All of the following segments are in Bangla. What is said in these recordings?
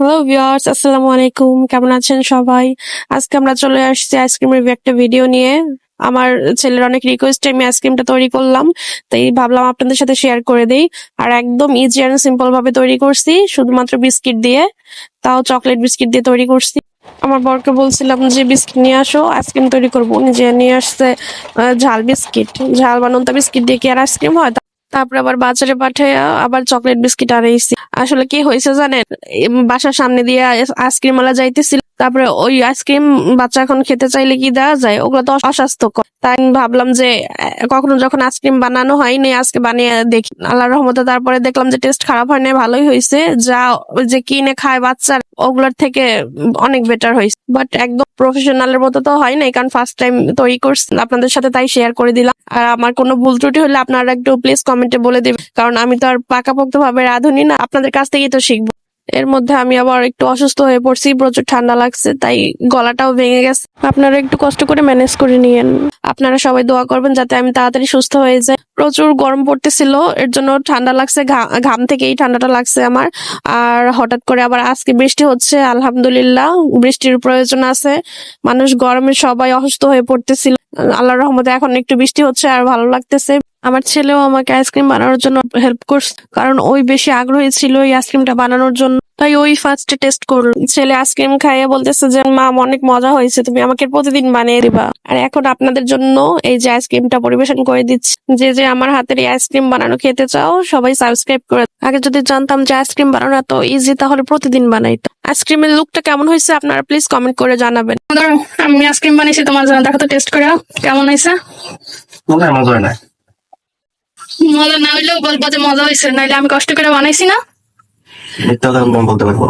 হ্যালো ভিউয়ার্স আসসালামু আলাইকুম। কেমন আছেন সবাই? আজকে আমরা চলে আসছি আইসক্রিম রিভিউ একটা ভিডিও নিয়ে। আমার ছেলের অনেক রিকোয়েস্টে আমি আইসক্রিমটা তৈরি করলাম। তাই ভাবলাম আপনাদের সাথে শেয়ার করে দেই। আর একদম ইজি অ্যান্ড সিম্পল ভাবে তৈরি করছি, শুধুমাত্র বিস্কিট দিয়ে। তাও চকলেট বিস্কিট দিয়ে তৈরি করছি। আমার বরকে বলছিলাম যে বিস্কিট নিয়ে আসো, আইসক্রিম তৈরি করব। নিজে নিয়ে আসছে ঝাল বিস্কিট ঝাল বা নোনতা বিস্কিট দিয়ে কি আর আইসক্রিম হয়? তারপরে আবার বাজারে পাঠিয়ে আবার চকলেট বিস্কিট আনাইছি আসলে কি হয়েছে জানেন? বাসার সামনে দিয়ে আইসক্রিম ওলা যাইতেছিল। তারপরে ওই আইসক্রিম বাচ্চা এখন খেতে চাইলে কি দেওয়া যায়? ওগুলো তো অস্বাস্থ্যকর। তাই আমি ভাবলাম যে কখনো যখন আইসক্রিম বানানো হয়নি, আজকে বানিয়ে দেখি। আল্লাহ রহমতে তারপরে দেখলাম যে টেস্ট খারাপ হয় না ভালোই হয়েছে। যা যে কিনে খায় বাচ্চা ওগুলোর থেকে অনেক বেটার হয়েছে। বাট একদম প্রফেশনালের মতো তো হয় নাই, কারণ ফার্স্ট টাইম তৈরি করছি আপনাদের সাথে তাই শেয়ার করে দিলাম। আর আমার কোনো ভুল ত্রুটি হলে আপনারা একটু প্লিজ কমেন্টে বলে দিবেন। কারণ আমি তো আর পাকাপোক্ত ভাবে রাঁধুনি না, আপনাদের কাছ থেকেই তো শিখব। এর মধ্যে আমি আবার একটু অসুস্থ হয়ে পড়ছি প্রচুর ঠান্ডা লাগছে তাই গলাটাও ভেঙে গেছে। আপনারা একটু কষ্ট করে ম্যানেজ করে নিয়েন। আপনারা সবাই দোয়া করবেন যাতে আমি তাড়াতাড়ি সুস্থ হয়ে যাই। প্রচুর গরম পড়তেছিল এর জন্য ঠান্ডা লাগছে ঘাম থেকে এই ঠান্ডাটা লাগছে আমার। আর হঠাৎ করে আবার আজকে বৃষ্টি হচ্ছে আলহামদুলিল্লাহ বৃষ্টির প্রয়োজন আছে। মানুষ গরমে সবাই অসুস্থ হয়ে পড়তেছিল। আল্লাহর রহমতে এখন একটু বৃষ্টি হচ্ছে আর ভালো লাগতেছে। আমার ছেলেও আমাকে আইসক্রিম বানানোর জন্য হেল্প করছে। কারণ ওই বেশি আগ্রহী ছিল এই আইসক্রিমটা বানানোর জন্য। তাই ওই ফার্স্টে টেস্ট করল। ছেলে আইসক্রিম খাইয়ে বলতেছে যে মা অনেক মজা হয়েছে তুমি আমাকে প্রতিদিন বানিয়ে দিবা। আর এখন আপনাদের জন্য এই যে আইসক্রিমটা পরিবেশন করে দিচ্ছি। যে যে আমার হাতের এই আইসক্রিম বানানো খেতে চাও সবাই সাবস্ক্রাইব করে আগে যদি জানতাম যে আইসক্রিম বানানো এত ইজি তাহলে প্রতিদিন বানাইতাম আইসক্রিমের লুকটা কেমন হয়েছে আপনারা প্লিজ কমেন্ট করে জানাবেন। ধরো আমি আইসক্রিম বানিয়েছি তোমার জন্য দেখো তো টেস্ট করে কেমন হয়েছে? মজা হয় না। মজা না হইলেও বলব যে মজা হয়েছে নাইলে আমি কষ্ট করে বানাইছি না। মিথ্যা কথা আমি বলতে পারব।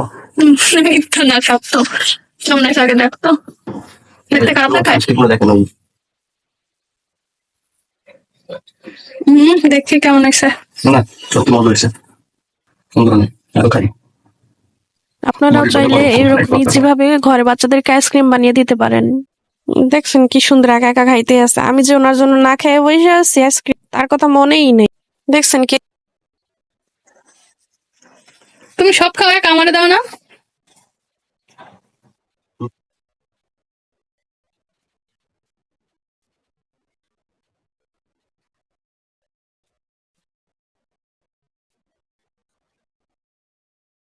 মিথ্যা না সব তো কেমন হয়েছে দেখতো দেখতে খারাপ দেখেন ওই হম দেখি কেমন হয়েছে না সত্যি মজা হয়েছে সুন্দর আরও খাই আপনারাও চাইলে এরকম ইজি ভাবে ঘরে বাচ্চাদেরকে আইসক্রিম বানিয়ে দিতে পারেন। দেখছেন কি সুন্দর একা একা খাইতে আছে। আমি যে ওনার জন্য না খেয়ে বসে আছি আইসক্রিম তার কথা মনেই নেই। দেখছেন কি? তুমি সব খাবার কামারে দাও না।